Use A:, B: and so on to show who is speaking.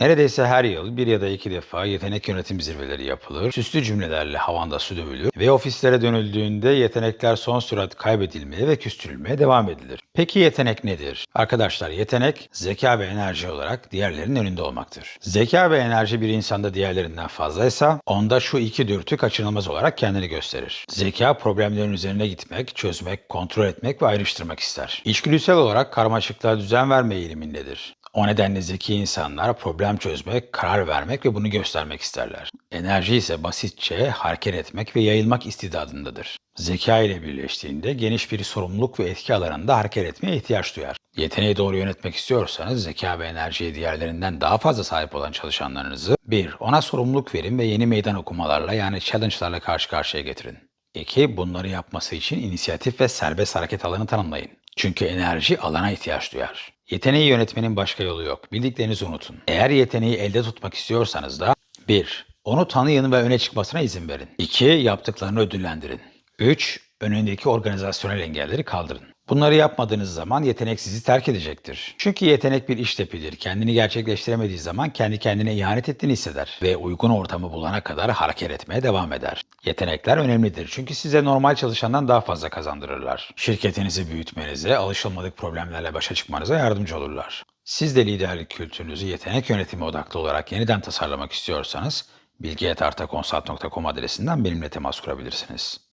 A: Neredeyse her yıl bir ya da iki defa yetenek yönetim zirveleri yapılır, süslü cümlelerle havanda su dövülür ve ofislere dönüldüğünde yetenekler son sürat kaybedilmeye ve küstürülmeye devam edilir. Peki yetenek nedir? Arkadaşlar yetenek zeka ve enerji olarak diğerlerinin önünde olmaktır. Zeka ve enerji bir insanda diğerlerinden fazlaysa onda şu iki dürtü kaçınılmaz olarak kendini gösterir. Zeka problemlerin üzerine gitmek, çözmek, kontrol etmek ve ayrıştırmak ister. İçgüdüsel olarak karmaşıklığa düzen verme eğilimindedir. O nedenle zeki insanlar problem çözmek, karar vermek ve bunu göstermek isterler. Enerji ise basitçe hareket etmek ve yayılmak istidadındadır. Zeka ile birleştiğinde geniş bir sorumluluk ve etki alanında hareket etmeye ihtiyaç duyar. Yeteneği doğru yönetmek istiyorsanız zeka ve enerjiye diğerlerinden daha fazla sahip olan çalışanlarınızı 1. Ona sorumluluk verin ve yeni meydan okumalarla yani challenge'larla karşı karşıya getirin. 2. Bunları yapması için inisiyatif ve serbest hareket alanı tanımlayın. Çünkü enerji alana ihtiyaç duyar. Yeteneği yönetmenin başka yolu yok. Bildiklerinizi unutun. Eğer yeteneği elde tutmak istiyorsanız da 1. Onu tanıyın ve öne çıkmasına izin verin. 2. Yaptıklarını ödüllendirin. 3. Önündeki organizasyonel engelleri kaldırın. Bunları yapmadığınız zaman yetenek sizi terk edecektir. Çünkü yetenek bir iş tipidir. Kendini gerçekleştiremediği zaman kendi kendine ihanet ettiğini hisseder ve uygun ortamı bulana kadar hareket etmeye devam eder. Yetenekler önemlidir çünkü size normal çalışandan daha fazla kazandırırlar. Şirketinizi büyütmenize, alışılmadık problemlerle başa çıkmanıza yardımcı olurlar. Siz de liderlik kültürünüzü yetenek yönetimi odaklı olarak yeniden tasarlamak istiyorsanız bilgi.artakonsult.com adresinden benimle temas kurabilirsiniz.